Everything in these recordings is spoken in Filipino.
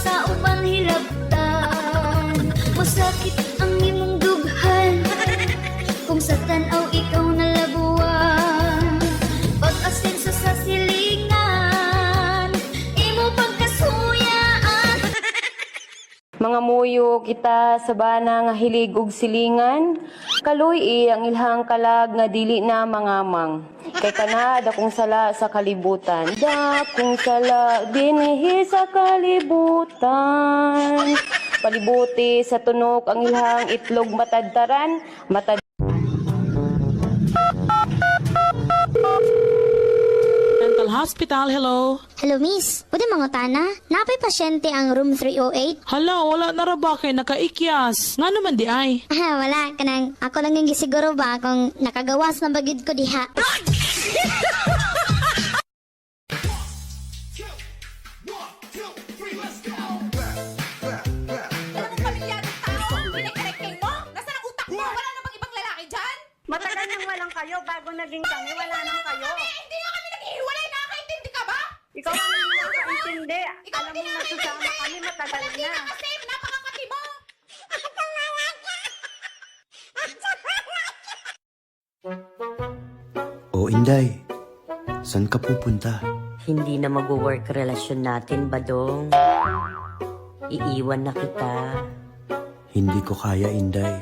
sa uban hilabtan Masakit ang imong Kung sa tan Mga muyo kita sa bana nga hilig ug silingan, kaluy i ang ilhang kalag nga dili na mangamang. Kay kana dakong sala sa kalibutan, dakong sala dinhi sa kalibutan. Palibuti sa tunok ang ilhang itlog matadtaran, matad Hospital, hello. Hello, miss. Pwede mga tana? Napay pasyente ang room 308? Hala, wala na ra ba kay nakaikyas? Nga naman di ay. Ah, wala. Kanang ako lang yung gisiguro ba kung nakagawas na bagid ko diha. Alam mo, pamilyadong tao, pinakireking mo? Nasaan ang utak mo? Wala na bang ibang lalaki dyan? Matagal nang walang kayo bago naging kami, wala nang kayo. Ikaw Alam hindi mo, nasasama nakakaintindi. kami matagal na. na kasi, napakakati mo. O Inday, saan ka pupunta? Hindi na mag-work relasyon natin, Badong. Iiwan na kita. Hindi ko kaya, Inday.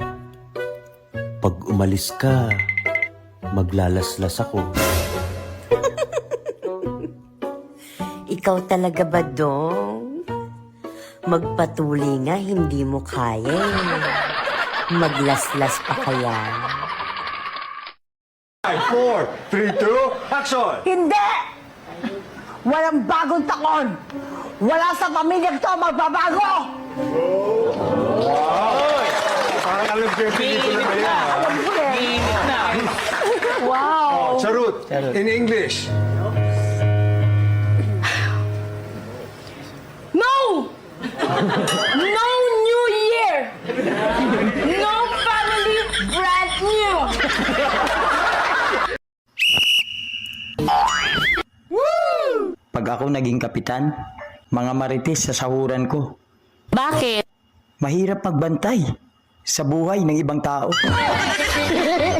Pag umalis ka, maglalaslas ako. Ikaw talaga, Badong. Magpatuloy nga, hindi mo kaya. eh. Maglaslas pa kaya. Hindi! Walang bagong taon! Wala sa pamilyang to magbabago! Charut. In English. No New Year! No family brand new! Pag ako naging kapitan, mga marites sa sahuran ko. Bakit? Mahirap magbantay sa buhay ng ibang tao.